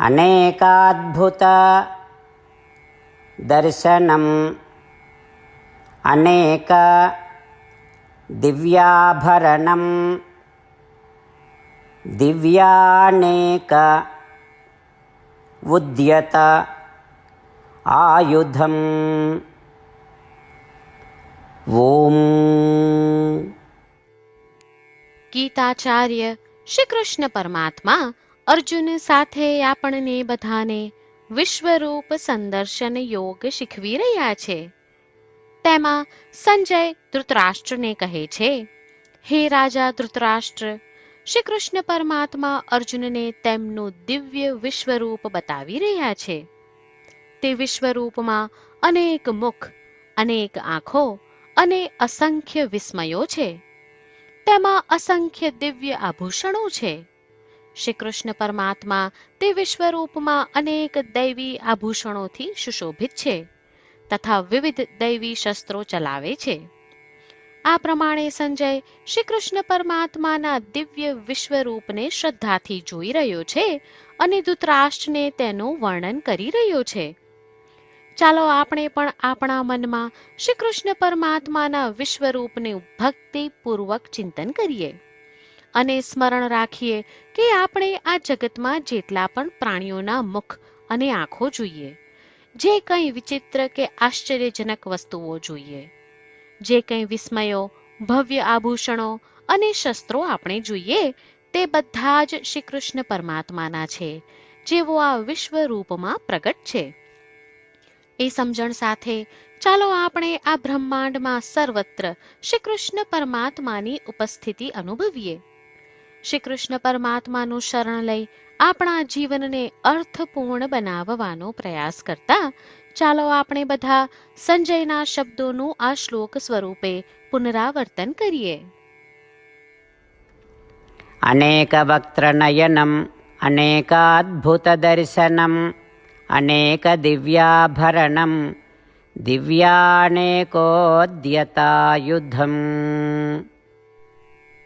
అనేకాద్భుత దర్శనం అనేక దివ్యాభరణం దివ్యానేక ఉద్యత ఆయుధం. ఓం. గీతాచార్య శ్రీకృష్ణ పరమాత్మ અર્જુન સાથે આપણને બધાને વિશ્વરૂપ સંદર્શન યોગ શીખવી રહ્યા છે. તેમાં સંજય ધૃતરાષ્ટ્રને કહે છે, હે રાજા ધૃતરાષ્ટ્ર શ્રી કૃષ્ણ પરમાત્મા અર્જુનને તેમનું દિવ્ય વિશ્વરૂપ બતાવી રહ્યા છે. તે વિશ્વરૂપમાં અનેક મુખ, અનેક આંખો અને અસંખ્ય વિસ્મયો છે. તેમાં અસંખ્ય દિવ્ય આભૂષણો છે. શ્રી કૃષ્ણ પરમાત્મા તે વિશ્વરૂપમાં અનેક દૈવી આભૂષણોથી સુશોભિત છે તથા વિવિધ દૈવી શસ્ત્રો ચલાવે છે. આ પ્રમાણે સંજય શ્રી કૃષ્ણ પરમાત્માના દિવ્ય વિશ્વરૂપને શ્રદ્ધાથી જોઈ રહ્યો છે અને ધૃતરાષ્ટ્રને તેનું વર્ણન કરી રહ્યો છે. ચાલો આપણે પણ આપણા મનમાં શ્રી કૃષ્ણ પરમાત્માના વિશ્વરૂપને ભક્તિપૂર્વક ચિંતન કરીએ. અને સ્મરણ રાખીએ કે આપણે આ જગતમાં જેટલા પણ પ્રાણીઓના મુખ અને આંખો જોઈએ, જે કંઈ વિચિત્ર કે આશ્ચર્યજનક વસ્તુઓ જોઈએ, જે કંઈ વિસ્મયો, ભવ્ય આભૂષણો અને શસ્ત્રો આપણે જોઈએ, તે બધા જ શ્રી કૃષ્ણ પરમાત્માના છે જેવો આ વિશ્વ રૂપમાં પ્રગટ છે. એ સમજણ સાથે ચાલો આપણે આ બ્રહ્માંડમાં સર્વત્ર શ્રી કૃષ્ણ પરમાત્માની ઉપસ્થિતિ અનુભવીએ. શ્રી કૃષ્ણ પરમાત્માનું શરણ લઈ આપણા જીવનને અર્થપૂર્ણ બનાવવાનો પ્રયાસ કરતા, ચાલો આપણે બધા સંજયના શબ્દોનું આ શ્લોક સ્વરૂપે પુનરાવર્તન કરીએ. અનેક વક્ત્ર નયનમ અનેકાદ્ભુત દર્શનમ અનેક દિવ્યાભરણમ દિવ્યાનેકોદ્યતાયુધમ.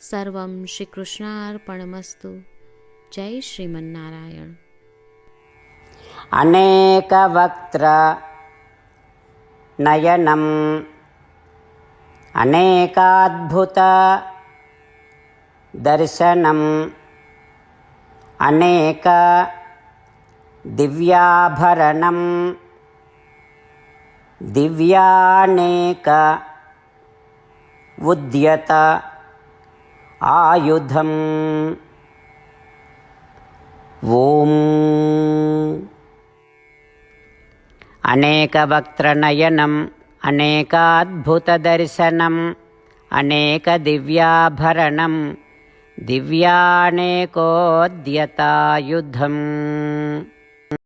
सर्वं श्रीकृष्णार्पणमस्तु। जय श्रीमन्नारायण। अनेकवक्त्र अनेकवक्त्रनयनम् अनेकाद्भुतदर्शनम् अनेकदिव्याभरणं दिव्यानेक उद्यत। आयुधम् ॐ अनेकवक्त्रनयनम् अनेकाद्भुतदर्शनम् अनेकदिव्याभरणं दिव्यानेकोद्यतायुधम्